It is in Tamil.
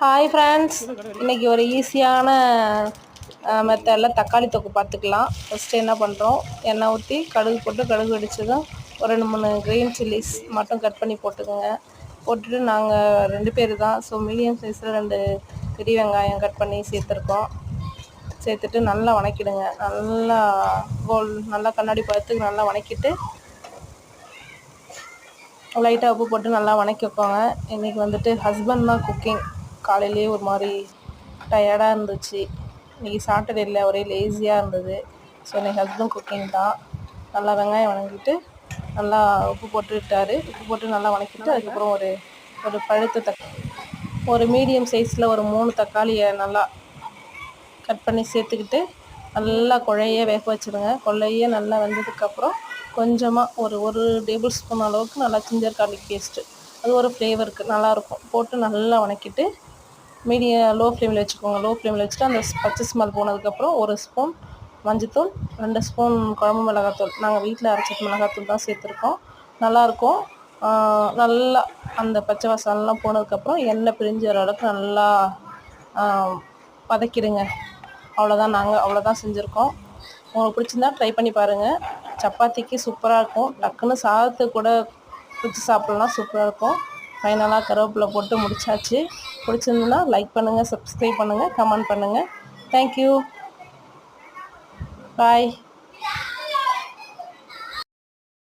ஹாய் ஃப்ரெண்ட்ஸ் இன்னைக்கு ஒரு ஈஸியான மெத்தடில் தக்காளி தொக்கு பார்த்துக்கலாம். ஃபஸ்ட்டு என்ன பண்ணுறோம் எண்ணெய் ஊற்றி கடுகு போட்டு கடுகு வெடிச்சதும் ஒரு ரெண்டு மூணு க்ரீன் சில்லிஸ் மட்டும் கட் பண்ணி போட்டுக்கோங்க. போட்டுட்டு நாங்கள் ரெண்டு பேர் தான் ஸோ மீடியம் சைஸில் ரெண்டு பெரிய வெங்காயம் கட் பண்ணி சேர்த்துருக்கோம். சேர்த்துட்டு நல்லா வணக்கிடுங்க. நல்லா கோல் நல்லா கண்ணாடி பழத்துக்கு நல்லா வணக்கிட்டு லைட்டாக உப்பு போட்டு நல்லா வணக்கி வைக்கோங்க இன்றைக்கி வந்துட்டு ஹஸ்பண்ட் தான் குக்கிங் காலையிலேயே ஒரு மாதிரி டயர்டாக இருந்துச்சு. இன்றைக்கி சாட்டர்டே இல்லை ஒரே லேசியாக இருந்தது. ஸோ இன்றைக்கி ஹஸ்பண்ட் குக்கிங் தான். நல்லா வெங்காயம் வணங்கிட்டு நல்லா உப்பு போட்டுட்டார் உப்பு போட்டு நல்லா வணக்கிட்டு அதுக்கப்புறம் ஒரு ஒரு பழுத்த தக் ஒரு மீடியம் சைஸில் ஒரு மூணு தக்காளியை நல்லா கட் பண்ணி சேர்த்துக்கிட்டு நல்லா குழைய வேக வச்சுருங்க. கொள்ளைய நல்லா வெந்ததுக்கப்புறம் கொஞ்சமாக ஒரு ஒரு டேபிள் ஸ்பூன் அளவுக்கு நல்லா ஜிஞ்சர் கார்லிக் பேஸ்ட்டு அது ஒரு ஃப்ளேவருக்கு நல்லாயிருக்கும் போட்டு நல்லா வணக்கிட்டு மீடியம் லோ ஃப்ளேமில் வச்சுக்கோங்க லோ ஃப்ளேமில் வச்சுட்டு அந்த பச்சை ஸ்மெல் போனதுக்கப்புறம் ஒரு ஸ்பூன் மஞ்சத்தூள் ரெண்டு ஸ்பூன் குழம்பு மிளகாத்தூள். நாங்கள் வீட்டில் அரைச்ச மிளகாத்தூள் தான் சேர்த்துருக்கோம். நல்லாயிருக்கும் நல்லா அந்த பச்சை வாசனெலாம் போனதுக்கப்புறம் எண்ணெய் பிரிஞ்சு வர அளவுக்கு நல்லா வதக்கிடுங்க. அவ்வளோதான் நாங்கள் அவ்வளோதான் செஞ்சுருக்கோம். உங்களுக்கு பிடிச்சிருந்தா ட்ரை பண்ணி பாருங்கள் சப்பாத்திக்கு சூப்பராக இருக்கும். டக்குன்னு சாதத்தை கூட பிடிச்சி சாப்பிட்லாம் சூப்பராக இருக்கும். ஃபைனலாக கருவேப்பிலை போட்டு முடிச்சாச்சு. பிடிச்சிருந்துன்னா லைக் பண்ணுங்கள் சப்ஸ்கிரைப் பண்ணுங்கள் கமெண்ட் பண்ணுங்கள் தேங்க்யூ பாய்